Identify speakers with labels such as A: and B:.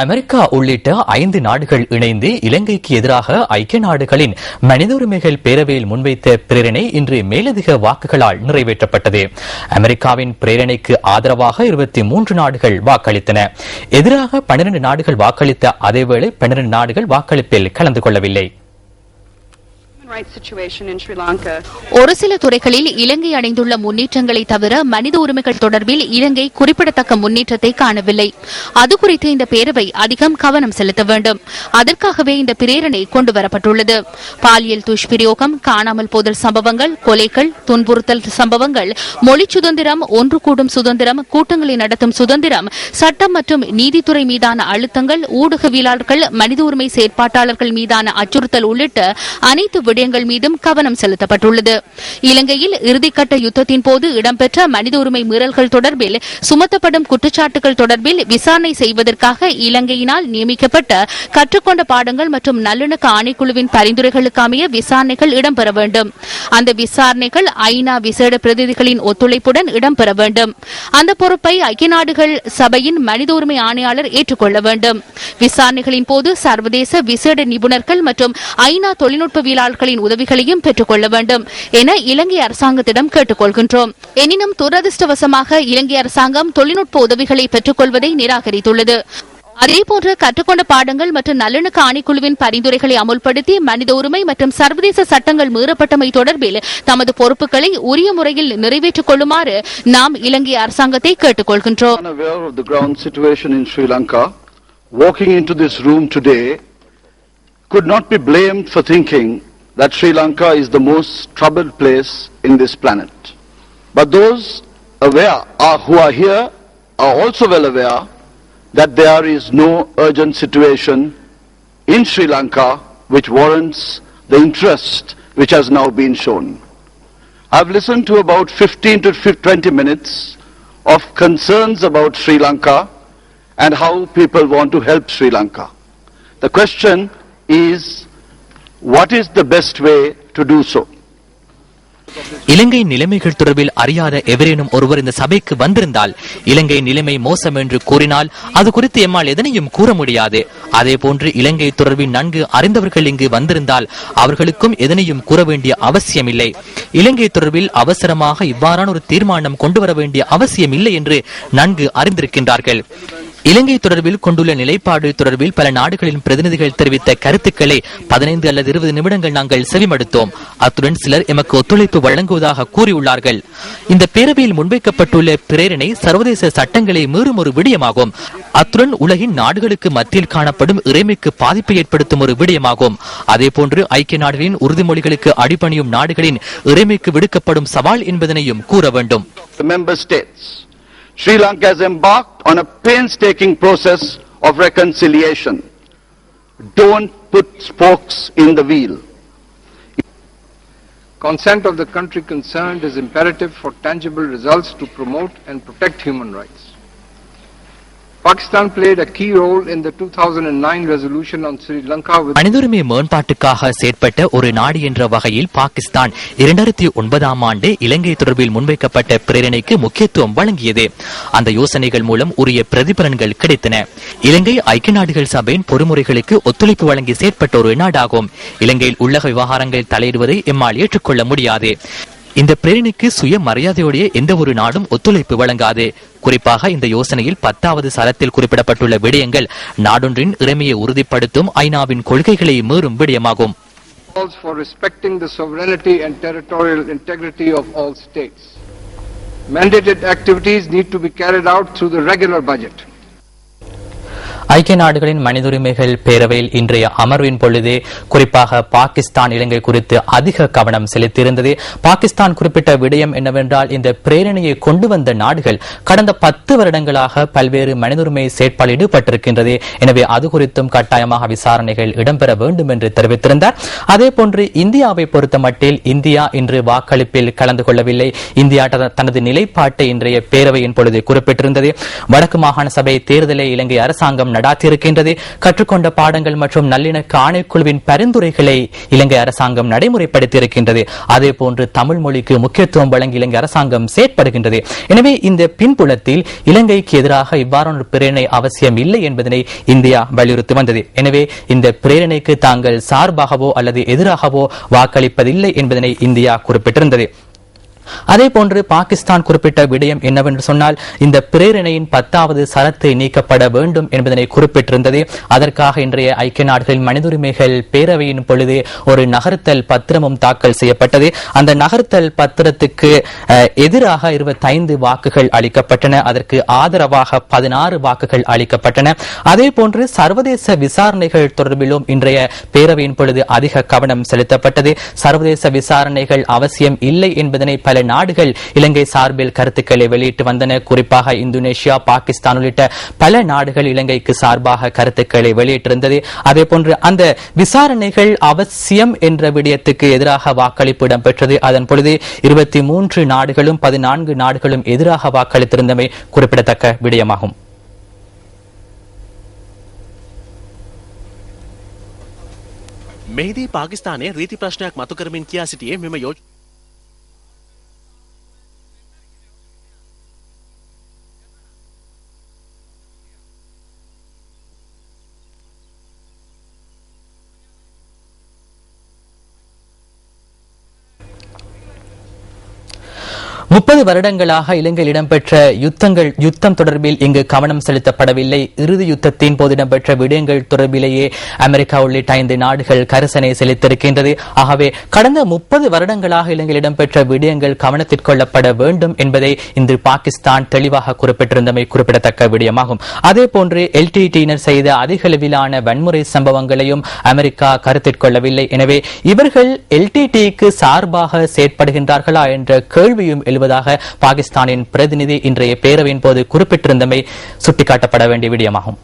A: America உள்ளிட்ட ஐந்து நாடுகள் இணைந்து இலங்கைக்கு எதிராக ஐக்கிய நாடுகளின் மனித உரிமைகள் பேரவையில் முன்வைத்த பிரேரணை இன்று மேலதிக வாக்குகளால் நிறைவேற்றப்பட்டது அமெரிக்காவின் பிரேரணைக்கு ஆதரவாக இருபத்தி மூன்று நாடுகள் வாக்களித்தன எதிராக பன்னிரண்டு நாடுகள் வாக்களித்த அதேவேளை பன்னிரண்டு நாடுகள் வாக்களிப்பில் கலந்து கொள்ளவில்லை ஒரு சில துறைகளில் இலங்கை அடைந்துள்ள முன்னேற்றங்களை தவிர மனித உரிமைகள் தொடர்பில் இலங்கை குறிப்பிடத்தக்க முன்னேற்றத்தை காணவில்லை அது குறித்து இந்த பேரவை அதிகம் கவனம் செலுத்த வேண்டும் அதற்காகவே இந்த பிரேரணை கொண்டுவரப்பட்டுள்ளது பாலியல் துஷ்பிரயோகம் காணாமல் போதல் சம்பவங்கள் கொலைகள் துன்புறுத்தல் சம்பவங்கள் மொழி சுதந்திரம் ஒன்று கூடும் சுதந்திரம் கூட்டங்களை நடத்தும் சுதந்திரம் சட்டம் மற்றும் நீதித்துறை மீதான அழுத்தங்கள் ஊடகவியலாளர்கள் மனித உரிமை செயற்பாட்டாளர்கள் மீதான அச்சுறுத்தல் உள்ளிட்ட அனைத்து விட விடயங்கள் மீதும் கவனம் செலுத்தப்பட்டுள்ளது இலங்கையில் இறுதிக்கட்ட யுத்தத்தின் போது இடம்பெற்ற மனித உரிமை மீறல்கள் தொடர்பில் சுமத்தப்படும் குற்றச்சாட்டுகள் தொடர்பில் விசாரணை செய்வதற்காக இலங்கையினால் நியமிக்கப்பட்ட கற்றுக்கொண்ட பாடங்கள் மற்றும் நல்லிணக்க ஆணைக்குழுவின் பரிந்துரைகளுக்கு அமைய விசாரணைகள் இடம்பெற வேண்டும் அந்த விசாரணைகள் ஐநா விசேட பிரதிநிதிகளின் ஒத்துழைப்புடன் இடம்பெற வேண்டும் அந்த பொறுப்பை ஐக்கிய நாடுகள் சபையின் மனித உரிமை ஆணையாளர் ஏற்றுக்கொள்ள வேண்டும் விசாரணைகளின் போது சர்வதேச விசேட நிபுணர்கள் மற்றும் ஐநா தொழில்நுட்பவியலாளர்களின் பொதுமக்களின் உதவிகளையும் பெற்றுக் கொள்ள வேண்டும் என இலங்கை அரசாங்கத்திடம் கேட்டுக் கொள்கின்றோம் எனினும் துரதிருஷ்டவசமாக இலங்கை அரசாங்கம் தொழில்நுட்ப உதவிகளை பெற்றுக் கொள்வதை நிராகரித்துள்ளது அதேபோன்று கற்றுக்கொண்ட பாடங்கள் மற்றும் நல்லிணக்க ஆணைக்குழுவின் பரிந்துரைகளை அமுல்படுத்தி மனித உரிமை மற்றும் சர்வதேச சட்டங்கள் மீறப்பட்டமை தொடர்பில் தமது பொறுப்புகளை உரிய முறையில் நிறைவேற்றிக் கொள்ளுமாறு நாம் இலங்கை அரசாங்கத்தை கேட்டுக்
B: கொள்கின்றோம் that Sri Lanka is the most troubled place in this planet. But those aware are, who are here are also well aware that there is no urgent situation in Sri Lanka which warrants the interest which has now been shown. I've listened to about 15 to 20 minutes of concerns about Sri Lanka and how people want to help Sri Lanka. The question is what is the best way to do so
A: Ilangai நிலைமைகள் தொடர்பில் அறியாத எவரேனும் ஒருவர் இந்த சபைக்கு வந்திருந்தால் இலங்கை நிலைமை மோசம் என்று கூறினால் அது குறித்து எம்மால் எதனையும் கூற முடியாது அதே போன்று இலங்கை தொடர்பில் நன்கு அறிந்தவர்கள் இங்கு வந்திருந்தால் அவர்களுக்கும் எதனையும் கூற வேண்டிய அவசியம் இல்லை இலங்கை தொடர்பில் அவசரமாக இவ்வாறான ஒரு தீர்மானம் கொண்டு வர வேண்டிய அவசியம் இல்லை என்று நன்கு அறிந்திருக்கின்றார்கள் இலங்கை தொடர்பில் கொண்டுள்ள நிலைப்பாடு தொடர்பில் பல நாடுகளின் பிரதிநிதிகள் தெரிவித்த கருத்துக்களை பதினைந்து அல்லது இருபது நிமிடங்கள் நாங்கள் செவிமடுத்தோம் அத்துடன் சிலர் எமக்கு ஒத்துழைப்பு வழங்குவதாக கூறியுள்ளார்கள் இந்த பேரவையில் முன்வைக்கப்பட்டுள்ள பிரேரணை சர்வதேச சட்டங்களை மீறும் ஒரு விடயமாகும் அத்துடன் உலகின் நாடுகளுக்கு மத்தியில் காணப்படும் இறைமைக்கு பாதிப்பை ஏற்படுத்தும் ஒரு விடயமாகும் அதேபோன்று ஐக்கிய நாடுகளின் உறுதிமொழிகளுக்கு அடிபணியும் நாடுகளின் இறைமைக்கு விடுக்கப்படும் சவால் என்பதனையும் கூற வேண்டும்
B: Sri Lanka has embarked on a painstaking process of reconciliation. Don't put spokes in the wheel. Consent of the country concerned is imperative for tangible results to promote and protect human rights.
A: மனிதுரிமை மேம்பாட்டுக்காக செயற்பட்ட ஒரு நாடு என்ற வகையில் பாகிஸ்தான் இரண்டாயிரத்தி ஒன்பதாம் ஆண்டு இலங்கை தொடர்பில் முன்வைக்கப்பட்ட பிரேரணைக்கு முக்கியத்துவம் வழங்கியது அந்த யோசனைகள் மூலம் உரிய பிரதிபலன்கள் கிடைத்தன இலங்கை ஐக்கிய நாடுகள் சபையின் பொறுமுறைகளுக்கு ஒத்துழைப்பு வழங்கி செயற்பட்ட ஒரு நாடாகும் இலங்கையில் உள்ளக விவகாரங்களில் தலையிடுவதை இம்மால் ஏற்றுக்கொள்ள முடியாது இந்த பிரேரணிக்கு சுய மரியாதையுடைய எந்த ஒரு நாடும் ஒத்துழைப்பு வழங்காது குறிப்பாக இந்த யோசனையில் பத்தாவது சரத்தில் குறிப்பிடப்பட்டுள்ள விடயங்கள் நாடொன்றின் இறமையை உறுதிப்படுத்தும் ஐநாவின் கொள்கைகளை மீறும் விடயமாகும்
B: Mandated activities need to be carried out through the regular budget. ஐக்கிய நாடுகளின் மனித உரிமைகள் பேரவையில் இன்றைய அமர்வின் பொழுது குறிப்பாக பாகிஸ்தான் இலங்கை குறித்து அதிக கவனம் செலுத்தியிருந்தது பாகிஸ்தான் குறிப்பிட்ட விடயம் என்னவென்றால் இந்த பிரேரணையை கொண்டு வந்த நாடுகள் கடந்த பத்து வருடங்களாக பல்வேறு மனித உரிமை செயற்பாடு ஈடுபட்டிருக்கின்றது எனவே அது குறித்தும் கட்டாயமாக விசாரணைகள் இடம்பெற வேண்டும் என்று தெரிவித்திருந்தார் அதேபோன்று இந்தியாவை பொறுத்தமட்டில் இந்தியா இன்று வாக்களிப்பில் கலந்து கொள்ளவில்லை இந்தியா தனது நிலைப்பாட்டை இன்றைய பேரவையின் பொழுது குறிப்பிட்டிருந்தது வடக்கு மாகாண சபை தேர்தலை இலங்கை அரசாங்கம் நடாத்தியிருக்கின்றது கற்றுக்கொண்ட பாடங்கள் மற்றும் நல்லிணக்க ஆணைக்குழுவின் பரிந்துரைகளை இலங்கை அரசாங்கம் நடைமுறைப்படுத்தியிருக்கின்றது போன்று தமிழ் மொழிக்கு முக்கியத்துவம் வழங்கி இலங்கை அரசாங்கம் செயற்படுகின்றது எனவே இந்த பின்புலத்தில் இலங்கைக்கு எதிராக இவ்வாறான பிரேரணை அவசியம் இல்லை என்பதனை இந்தியா வலியுறுத்தி வந்தது எனவே இந்த பிரேரணைக்கு தாங்கள் சார்பாகவோ அல்லது எதிராகவோ வாக்களிப்பதில்லை என்பதனை இந்தியா குறிப்பிட்டிருந்தது அதே போன்று பாகிஸ்தான் குறிப்பிட்ட விடயம் என்னவென்று சொன்னால் இந்த பிரேரணையின் பத்தாவது சரத்தை நீக்கப்பட வேண்டும் என்பதனை குறிப்பிட்டிருந்தது அதற்காக இன்றைய ஐக்கிய நாடுகளின் மனித உரிமைகள் பேரவையின் பொழுது ஒரு நகர்த்தல் பத்திரமும் தாக்கல் செய்யப்பட்டது அந்த நகர்த்தல் பத்திரத்துக்கு எதிராக இருபத்தைந்து வாக்குகள் அளிக்கப்பட்டன அதற்கு ஆதரவாக பதினாறு வாக்குகள் அளிக்கப்பட்டன அதே போன்று சர்வதேச விசாரணைகள் தொடர்பிலும் இன்றைய பேரவையின் பொழுது அதிக கவனம் செலுத்தப்பட்டது சர்வதேச விசாரணைகள் அவசியம் இல்லை என்பதனை பல நாடுகள் இலங்கை சார்பில் கருத்துக்களை வெளியிட்டு வந்தன குறிப்பாக இந்தோனேஷியா பாகிஸ்தான் உள்ளிட்ட பல நாடுகள் இலங்கைக்கு சார்பாக கருத்துக்களை வெளியிட்டிருந்தது அந்த விசாரணைகள் அவசியம் என்ற விடயத்துக்கு எதிராக வாக்களிப்பு இடம்பெற்றது அதன் பொழுது இருபத்தி மூன்று நாடுகளும் பதினான்கு நாடுகளும் எதிராக வாக்களித்திருந்தமை குறிப்பிடத்தக்க விடயமாகும்
A: මෙහිදී පාකිස්ානය රීති ප්‍රශ්නයක් මතු කරමින් කියා සිටියේ මෙම முப்பது வருடங்களாக இலங்கையில் இடம்பெற்ற யுத்தங்கள் யுத்தம் தொடர்பில் இங்கு கவனம் செலுத்தப்படவில்லை இறுதி யுத்தத்தின் போது இடம்பெற்ற விடயங்கள் தொடர்பிலேயே அமெரிக்கா உள்ளிட்ட ஐந்து நாடுகள் கரிசனை செலுத்திருக்கின்றது ஆகவே கடந்த முப்பது வருடங்களாக இலங்கையில் இடம்பெற்ற விடயங்கள் கவனத்திற்கொள்ளப்பட வேண்டும் என்பதை இன்று பாகிஸ்தான் தெளிவாக குறிப்பிட்டிருந்தமை குறிப்பிடத்தக்க விடயமாகும் அதேபோன்று எல்டிடியினர் செய்த அதிக அளவிலான வன்முறை சம்பவங்களையும் அமெரிக்கா கருத்திற்கொள்ளவில்லை எனவே இவர்கள் எல்டிடிக்கு சார்பாக செயற்படுகின்றார்களா என்ற கேள்வியும் எழு வருவதாக பாகிஸ்தானின் பிரதிநிதி இன்றைய பேரவையின் போது குறிப்பிட்டிருந்தமை சுட்டிக்காட்டப்பட வேண்டிய விடயமாகும்